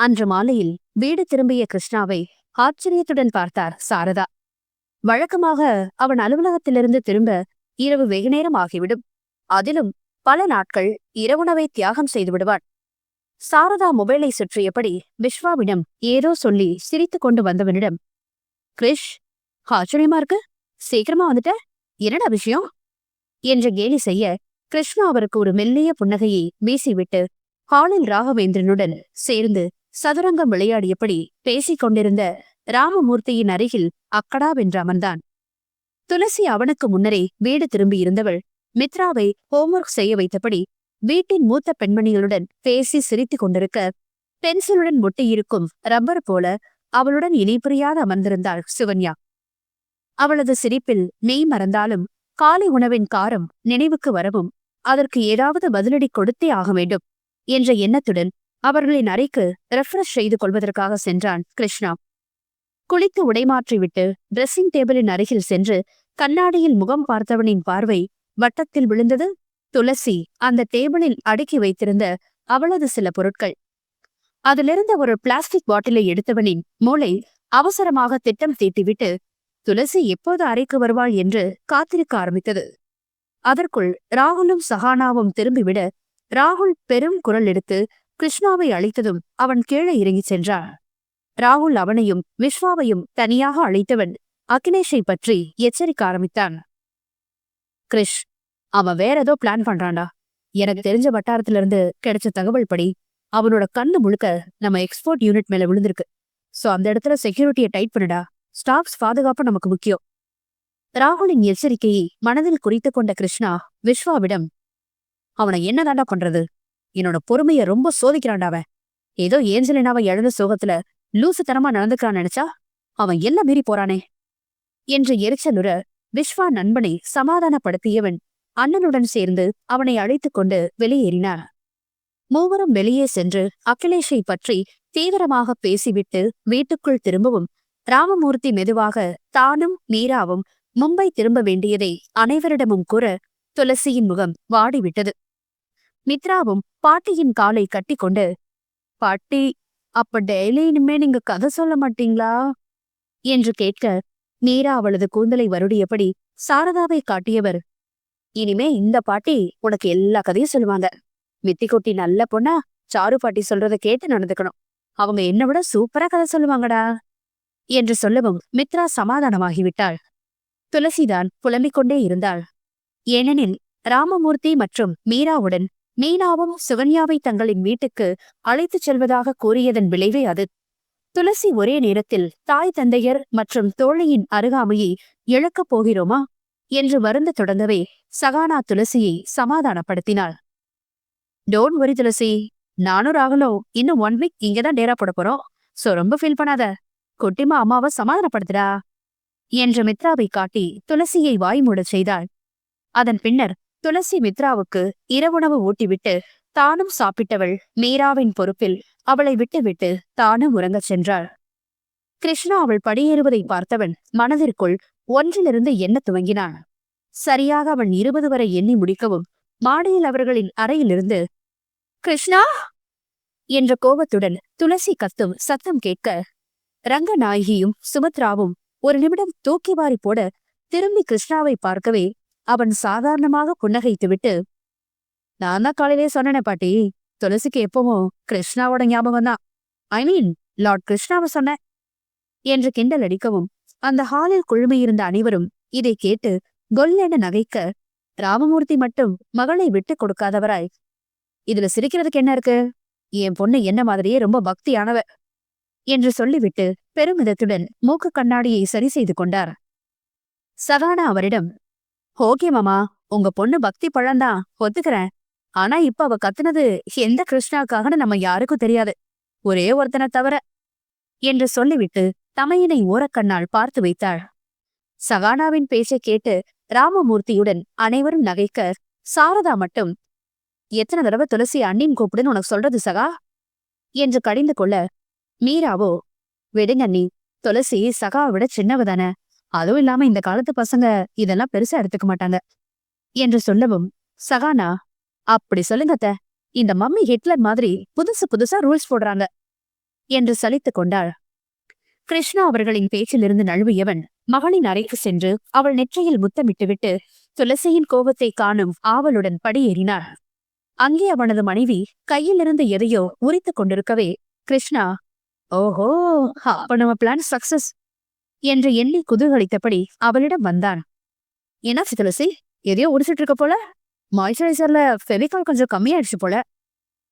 அன்று மாலையில் வீடு திரும்பிய கிருஷ்ணாவை ஆச்சரியத்துடன் பார்த்தார் சாரதா. வழக்கமாக அவன் அலுவலகத்திலிருந்து திரும்ப இரவு வெகுநேரம் ஆகிவிடும். அதிலும் பல நாட்கள் இரவுணவை தியாகம் செய்து விடுவான். சாரதா மொபைலை சுற்றியபடி விஸ்வாவிடம் ஏதோ சொல்லி சிரித்துக் கொண்டு வந்தவனிடம் கிரிஷ் ஆச்சரியமா இருக்கு? சீக்கிரமா வந்துட்ட? என்னடா விஷயம்? என்ற கேலி செய்ய கிருஷ்ணா அவருக்கு ஒரு மெல்லிய புன்னகையை வீசிவிட்டு ஹாலில் ராகவேந்திரனுடன் சேர்ந்து சதுரங்கம் விளையாடியபடி பேசிக் கொண்டிருந்த ராமமூர்த்தியின் அருகில் அக்கடாவென்று அமர்ந்தான். துளசி அவனுக்கு முன்னரே வீடு திரும்பியிருந்தவள் மித்ராவை ஹோம்ஒர்க் செய்ய வைத்தபடி வீட்டின் மூத்த பெண்மணிகளுடன் பேசி சிரித்துக் கொண்டிருக்க பென்சிலுடன் ஒட்டியிருக்கும் ரப்பர் போல அவளுடன் இணை அமர்ந்திருந்தாள் சுகன்யா அவளது சிரிப்பில் மெய் மறந்தாலும் காலை உணவின் காரம் நினைவுக்கு வரவும் அதற்கு ஏதாவது பதிலடி கொடுத்தே ஆக வேண்டும் என்ற எண்ணத்துடன் அவர்களின் அறைக்கு ரெஃப்ரெஷ் செய்து கொள்வதற்காக சென்றான் கிருஷ்ணா. குளித்து உடைமாற்றிவிட்டு ட்ரெஸ்ஸிங் டேபிளின் அருகில் சென்று கண்ணாடியில் முகம் பார்த்தவனின் பார்வை வட்டத்தில் விழுந்தது. துளசி அந்த டேபிளில் அடுக்கி வைத்திருந்த அவளது சில பொருட்கள். அதிலிருந்த ஒரு பிளாஸ்டிக் பாட்டிலை எடுத்தவனின் மூளை அவசரமாக திட்டம் தீட்டிவிட்டு துளசி எப்போது அறைக்கு வருவாள் என்று காத்திருக்க ஆரம்பித்தது. அதற்குள் ராகுலும் சஹானாவும் திரும்பிவிட ராகுல் பெரும் குரல் எடுத்து கிருஷ்ணாவை அழைத்ததும் அவன் கீழே இறங்கிச் சென்றான். ராகுல் அவனையும் விஸ்வாவையும் தனியாக அழைத்தவன் அகிலேஷை பற்றி எச்சரிக்க ஆரம்பித்தான். கிரிஷ் அவன் வேற ஏதோ பிளான் பண்றான்டா. எனக்கு தெரிஞ்ச வட்டாரத்துல இருந்து கிடைச்ச தகவல் படி அவனோட கண்ணு முழுக்க நம்ம எக்ஸ்போர்ட் யூனிட் மேல விழுந்திருக்கு. சோ அந்த இடத்துல செக்யூரிட்டியை டைட் பண்ணுடா. ஸ்டாஃப்ஸ் பாதுகாப்பு நமக்கு முக்கியம். ராகுலின் எச்சரிக்கையை மனதில் குறித்துக் கொண்ட கிருஷ்ணா விஸ்வாவிடம் அவனை என்னதாண்டா பண்றது? என்னோட பொறுமைய ரொம்ப சோதிக்கிறான்டா அவன். ஏதோ ஏஞ்சலினாவை எழுந்த சோகத்துல லூசுத்தனமா நடந்துக்கிறான் நினைச்சா அவன் எல்லாம் மீறி போறானே. என்று எரிச்சலுற விஸ்வா நண்பனை சமாதானப்படுத்தியவன் அண்ணனுடன் சேர்ந்து அவனை அழைத்துக் கொண்டு வெளியேறினான் மூவரும் வெளியே சென்று அகிலேஷை பற்றி தீவிரமாக பேசிவிட்டு வீட்டுக்குள் திரும்பவும் ராமமூர்த்தி மெதுவாக தானும் மீராவும் மும்பை திரும்ப வேண்டியதை அனைவரிடமும் கூற துளசியின் முகம் வாடிவிட்டது. மித்ராவும் பாட்டியின் காலை கட்டிக்கொண்டு பாட்டி அப்ப டெய்லி இனிமே நீங்க கதை சொல்ல மாட்டீங்களா? என்று கேட்க மீரா அவளது கூந்தலை வருடியபடி சாரதாவை காட்டியவர் இனிமே இந்த பாட்டி உனக்கு எல்லா கதையும் சொல்லுவாங்க. மித்திக்குட்டி நல்ல பொண்ணா சாரு பாட்டி சொல்றத கேட்டு நடந்துக்கணும். அவங்க என்ன விட சூப்பரா கதை சொல்லுவாங்கடா. என்று சொல்லவும் மித்ரா சமாதானமாகிவிட்டாள். துளசிதான் புலம்பிக் கொண்டே இருந்தாள். ஏனெனில் ராமமூர்த்தி மற்றும் மீராவுடன் மீனாவும் சுகன்யாவை தங்களின் வீட்டுக்கு அழைத்துச் செல்வதாக கூறியதன் விளைவே அது. துளசி ஒரே நேரத்தில் தாய் தந்தையர் மற்றும் தோழியின் அருகாமையை இழக்கப் போகிறோமா? என்று வருந்த தொடங்கவே சகானா துளசியை சமாதானப்படுத்தினாள். டோன்ட் வரி துளசி நானும் ராகுலும் இன்னும் ஒன் வீக் இங்கதான் டேரா போட போறோம். சோ ரொம்ப ஃபீல் பண்ணாத. குட்டிமா அம்மாவை சமாதானப்படுத்துடா. என்ற மித்ராவை காட்டி துளசியை வாய் மூடச் செய்தாள். அதன் பின்னர் துளசி மித்ராவுக்கு இரவுணவு ஊட்டிவிட்டு தானும் சாப்பிட்டவள் மீராவின் பொறுப்பில் அவளை விட்டுவிட்டு தானும் உறங்கச் சென்றாள். கிருஷ்ணா அவள் படியேறுவதை பார்த்தவன் மனதிற்குள் ஒன்றிலிருந்து எண்ண துவங்கினான் சரியாக அவன் இருபது வரை எண்ணி முடிக்கவும் மாடியில் அவர்களின் அறையிலிருந்து கிருஷ்ணா! என்ற கோபத்துடன் துளசி கத்தும் சத்தம் கேட்க ரங்கநாயகியும் சுமத்ராவும் ஒரு நிமிடம் தூக்கி வாரி போட திரும்பி கிருஷ்ணாவை பார்க்கவே அவன் சாதாரணமாக புன்னகைத்துவிட்டு நான் தான் காலையிலே சொன்னேனே பாட்டி. துளசிக்கு எப்பவும் கிருஷ்ணாவோட ஞாபகம் தான். ஐ மீன் லார்ட் கிருஷ்ணாவை சொன்ன என்று கிண்டல் அடிக்கவும் அந்த ஹாலில் குழுமையிருந்த அனைவரும் இதை கேட்டு கொல்லென நகைக்க ராமமூர்த்தி மட்டும் மகளை விட்டுக் கொடுக்காதவராய் இதுல சிரிக்கிறதுக்கு என்ன இருக்கு? என் பொண்ணு என்ன மாதிரியே ரொம்ப பக்தியானவ. என்று சொல்லிவிட்டு பெருமிதத்துடன் மூக்கு கண்ணாடியை சரி செய்து கொண்டார். சகானா அவரிடம் ஓகே மாமா. உங்க பொண்ணு பக்தி பழம்தான். ஒத்துக்கிறேன். ஆனா இப்ப அவ கத்துனது எந்த கிருஷ்ணாக்காகனு நம்ம யாருக்கும் தெரியாது. ஒரே ஒருத்தனை தவிர. என்று சொல்லிவிட்டு தமையனை ஓரக்கண்ணால் பார்த்து வைத்தாள். சகானாவின் பேச்சைக் கேட்டு ராமமூர்த்தியுடன் அனைவரும் நகைக்க சாரதா மட்டும் எத்தனை தடவை துளசி அண்ணின் கூப்பிடுன்னு உனக்கு சொல்றது சகா? என்று கடிந்து கொள்ள மீராவோ விடுங்கண்ணி துளசி சகாவை விட சின்னவதான அதுவும் இல்லாம இந்த காலத்து பசங்க இதெல்லாம் பெருசா எடுத்துக்க மாட்டாங்க. என்று சொல்லவும் சகானா அப்படி சொல்லுங்க த இந்த மம்மி ஹிட்லர் மாதிரி புதுசு புதுசா ரூல்ஸ் போடுறாங்க. என்று சலித்துக் கொண்டாள். கிருஷ்ணா அவர்களின் பேச்சிலிருந்து நழுவியவன் மகளின் அறைக்கு சென்று அவள் நெற்றியில் முத்தமிட்டுவிட்டு துளசியின் கோபத்தை காணும் ஆவலுடன் படியேறினார் அங்கே அவனது மனைவி கையிலிருந்து எதையோ உரித்துக் கொண்டிருக்கவே கிருஷ்ணா ஓஹோ அப்ப நம்ம பிளான் சக்சஸ் என்று எண்ணி குதூகலித்தபடி அவளிடம் வந்தான். என்ன துளசி எதையோ உடிச்சிட்டு இருக்க போல? மாய்ஸ்சரைசர்ல ஃபெவிகால் கொஞ்சம் கம்மியாயிடுச்சு போல?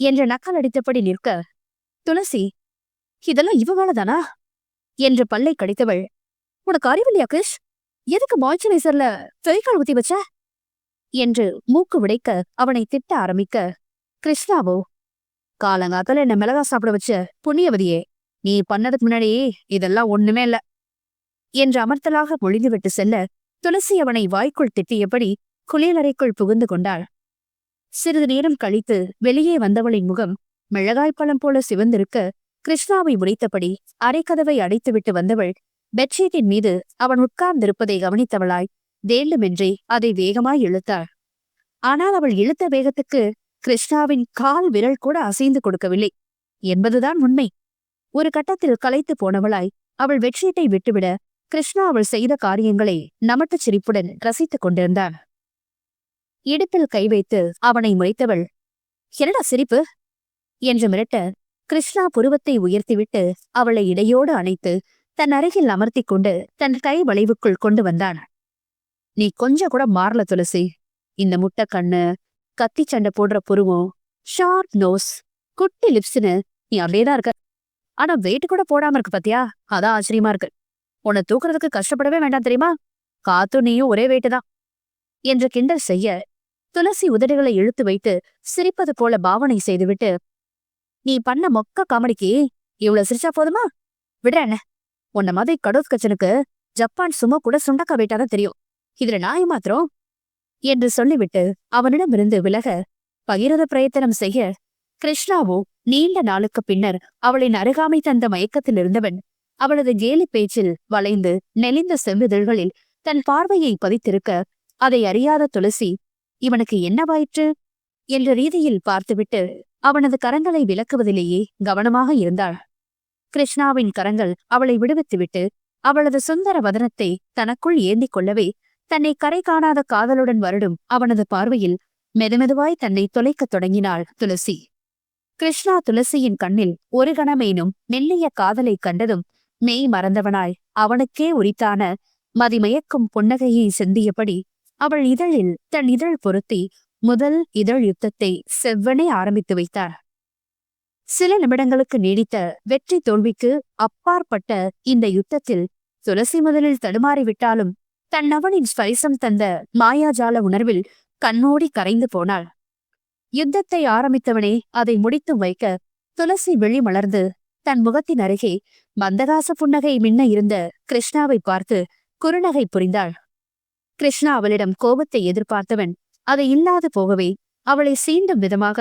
என்று நக்கல் அடித்தபடி நிற்க துளசி இதெல்லாம் இவ வேலைதானா என்று பல்லை கடித்தவள் உனக்கு அறிவில்லையா கிஷ் எதுக்கு மாய்ஸ்சரைசர்ல ஃபெவிகால் ஊத்தி வச்ச? என்று மூக்கு விடைக்க அவனை திட்ட ஆரம்பிக்க கிருஷ்ணாவோ காலங்காத்தல என்ன மிளகா சாப்பிட வச்ச புண்ணியவதியே நீ பண்ணதுக்கு முன்னாடி இதெல்லாம் ஒண்ணுமே இல்ல. என்று அமர்த்தலாக மொழிந்துவிட்டு செல்ல துளசி அவனை வாய்க்குள் திட்டியபடி குளியலறைக்குள் புகுந்து கொண்டாள். சிறிது நேரம் கழித்து வெளியே வந்தவளின் முகம் மிளகாய்ப்பழம் போல சிவந்திருக்க கிருஷ்ணாவை முடித்தபடி அரைக்கதவை அடைத்துவிட்டு வந்தவள் பெட்ஷீட்டின் மீது அவன் உட்கார்ந்திருப்பதை கவனித்தவளாய் வேண்டுமென்றே அதை வேகமாய் இழுத்தாள். ஆனால் அவள் இழுத்த வேகத்துக்கு கிருஷ்ணாவின் கால் விரல் கூட அசைந்து கொடுக்கவில்லை. என்பதுதான் உண்மை. ஒரு கட்டத்தில் களைத்து போனவளாய் அவள் வெட்ஷீட்டை விட்டுவிட கிருஷ்ணா அவள் செய்த காரியங்களை நமட்டுச் சிரிப்புடன் ரசித்துக் கொண்டிருந்தான். இடுப்பில் கை வைத்து அவனை முறைத்தவள் என்னடா சிரிப்பு? என்று மிரட்ட கிருஷ்ணா புருவத்தை உயர்த்திவிட்டு அவளை இடையோடு அணைத்து தன் அருகில் அமர்த்திக் கொண்டு தன் கை வளைவுக்குள் கொண்டு வந்தான். நீ கொஞ்சம் கூட மாறல துளசி. இந்த முட்டை கண்ணு கத்தி சண்டை போடுற புருவம் ஷார்ப் நோஸ் குட்டி லிப்ஸ்னு நீ அப்படியேதான் இருக்க. ஆனா வெயிட் கூட போடாம இருக்கு பாத்தியா? அதான் ஆச்சரியமா இருக்கு. உன்னை தூக்குறதுக்கு கஷ்டப்படவே வேண்டாம் தெரியுமா? காத்து நீயும் ஒரே வேட்டுதான் என்று கிண்டல் செய்ய துளசி உதடுகளை இழுத்து வைத்து சிரிப்பது போல பாவனை செய்துவிட்டு நீ பண்ண மொக்க காமெடிக்கு இவ்வளவு சிரிச்சா போதுமா? விடுற என்ன உன்ன மாதிரி கடோத் கச்சனுக்கு ஜப்பான் சும்மா கூட சுண்டக்கா வேட்டாதான் தெரியும். இதுல நான் மாத்திரம் என்று சொல்லிவிட்டு அவனிடமிருந்து விலக பகிரத பிரயத்தனம் செய்ய கிருஷ்ணாவோ நீண்ட நாளுக்கு பின்னர் அவளின் அருகாமை தந்த மயக்கத்தில் இருந்தவன் அவளது கேலி பேச்சில் வளைந்து நெளிந்த செம்பிதழ்களில் தன் பார்வையை பதித்திருக்க அதை அறியாத துளசி இவனுக்கு என்னவாயிற்று என்ற ரீதியில் பார்த்துவிட்டு அவனது கரங்களை விளக்குவதிலேயே கவனமாக இருந்தாள். கிருஷ்ணாவின் கரங்கள் அவளை விடுவித்துவிட்டு அவளது சுந்தர வதனத்தை தனக்குள் ஏந்திக் கொள்ளவே தன்னை கரை காணாத காதலுடன் வருடும் அவனது பார்வையில் மெதுமெதுவாய் தன்னை தொலைக்கத் தொடங்கினாள் துளசி. கிருஷ்ணா துளசியின் கண்ணில் ஒரு கணமேனும் மெல்லிய காதலை கண்டதும் மெய் மறந்தவனாய். அவனுக்கே உரித்தான மதிமயக்கும் புன்னகையை சிந்தியபடி அவள் இதழில் தன் இதழ் பொருத்தி முதல் இதழ் யுத்தத்தை செவ்வனே ஆரம்பித்து வைத்தார். சில நிமிடங்களுக்கு நீடித்த வெற்றி தோல்விக்கு அப்பாற்பட்ட இந்த யுத்தத்தில் துளசி முதலில் தடுமாறிவிட்டாலும் தன் அவனின் ஸ்பரிசம் தந்த மாயாஜால உணர்வில் கண்ணோடி கரைந்து போனாள். யுத்தத்தை ஆரம்பித்தவனே அதை முடித்து வைக்க துளசி வெளி மலர்ந்து தன் முகத்தின் அருகே மந்தகாச புன்னகை மின்ன இருந்த கிருஷ்ணாவை பார்த்து குறுநகை புரிந்தாள். கிருஷ்ணா அவளிடம் கோபத்தை எதிர்பார்த்தவன் அதை இல்லாது போகவே அவளை சீண்டும் விதமாக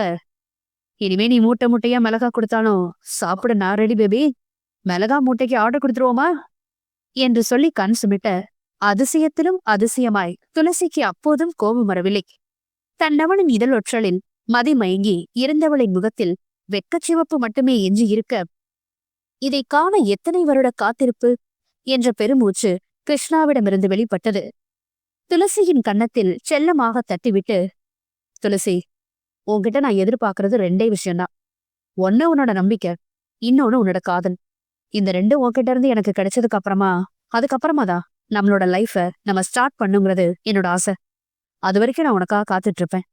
இனிமே நீ மூட்டை மூட்டையா மிளகா கொடுத்தாலும் சாப்பிட நான் ரெடி பேபி மிளகா மூட்டைக்கு ஆர்டர் கொடுத்துருவோமா? என்று சொல்லி கண் சுமிட்ட அதிசயத்திலும் அதிசயமாய் துளசிக்கு அப்போதும் கோபம் வரவில்லை. தன்னவனின் இதழொற்றலில் மதிமயங்கி இருந்தவளின் முகத்தில் வெக்கச்சிவப்பு மட்டுமே எஞ்சி இருக்க இதை காண எத்தனை வருட காத்திருப்பு? என்ற பெருமூச்சு கிருஷ்ணாவிடமிருந்து வெளிப்பட்டது. துளசியின் கன்னத்தில் செல்லமாக தட்டிவிட்டு துளசி உன்கிட்ட நான் எதிர்பார்க்கறது ரெண்டே விஷயம்தான் ஒன்னு உன்னோட நம்பிக்கை இன்னொன்னு உன்னோட காதல். இந்த ரெண்டு உன்கிட்ட இருந்து எனக்கு கிடைச்சதுக்கு அப்புறமா அதுக்கப்புறமா தான் நம்மளோட லைஃப நம்ம ஸ்டார்ட் பண்ணுங்கிறது என்னோட ஆசை. அது வரைக்கும் நான் உனக்காக காத்துட்டு இருப்பேன்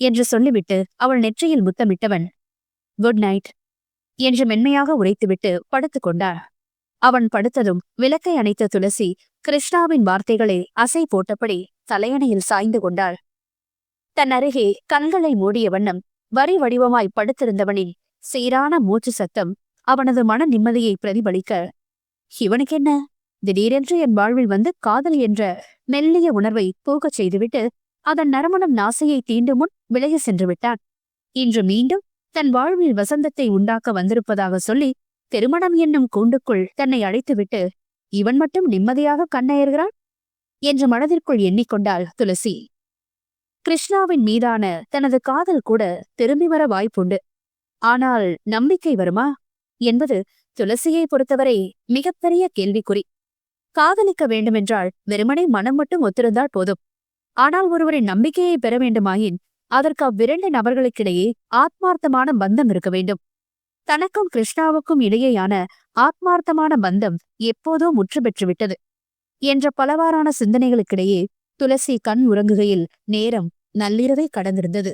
என்று சொல்லிவிட்டு அவள் நெற்றியில் முத்தமிட்டவன் குட் நைட் என்று மென்மையாக உரைத்துவிட்டு படுத்துக் கொண்டார் அவன் படுத்ததும் விளக்கை அணைத்த துளசி கிருஷ்ணாவின் வார்த்தைகளை அசை போட்டபடி தலையணையில் சாய்ந்து கொண்டாள். தன் அருகே கண்களை மூடிய வண்ணம் வரி வடிவமாய் படுத்திருந்தவனின் சீரான மூச்சு சத்தம் அவனது மன நிம்மதியை பிரதிபலிக்க இவனுக்கென்ன? திடீரென்று என் வாழ்வில் வந்து காதல் என்ற மெல்லிய உணர்வை போகச் செய்துவிட்டு அதன் நறுமணம் நாசையை தீண்டும் முன் விலகி சென்று விட்டான். இன்று மீண்டும் தன் வாழ்வில் வசந்தத்தை உண்டாக்க வந்திருப்பதாக சொல்லி திருமணம் என்னும் கூண்டுக்குள் தன்னை அழைத்துவிட்டு இவன் மட்டும் நிம்மதியாக கண்ணயர்கிறான்? என்று மனதிற்குள் எண்ணிக்கொண்டாள் துளசி. கிருஷ்ணாவின் மீதான தனது காதல் கூட திரும்பி வர வாய்ப்புண்டு. ஆனால் நம்பிக்கை வருமா? என்பது துளசியை பொறுத்தவரை மிகப்பெரிய கேள்விக்குறி. காதலிக்க வேண்டுமென்றால் வெறுமனே மனம் மட்டும் ஒத்திருந்தால் போதும். ஆனால் ஒருவரின் நம்பிக்கையை பெற வேண்டுமாயின் அதற்கு அவ்விரண்டு நபர்களுக்கிடையே ஆத்மார்த்தமான பந்தம் இருக்க வேண்டும். தனக்கும் கிருஷ்ணாவுக்கும் இடையேயான ஆத்மார்த்தமான பந்தம் எப்போதோ முற்று பெற்றுவிட்டது என்ற பலவாறான சிந்தனைகளுக்கிடையே துளசி கண் உறங்குகையில் நேரம் நள்ளிரவை கடந்திருந்தது.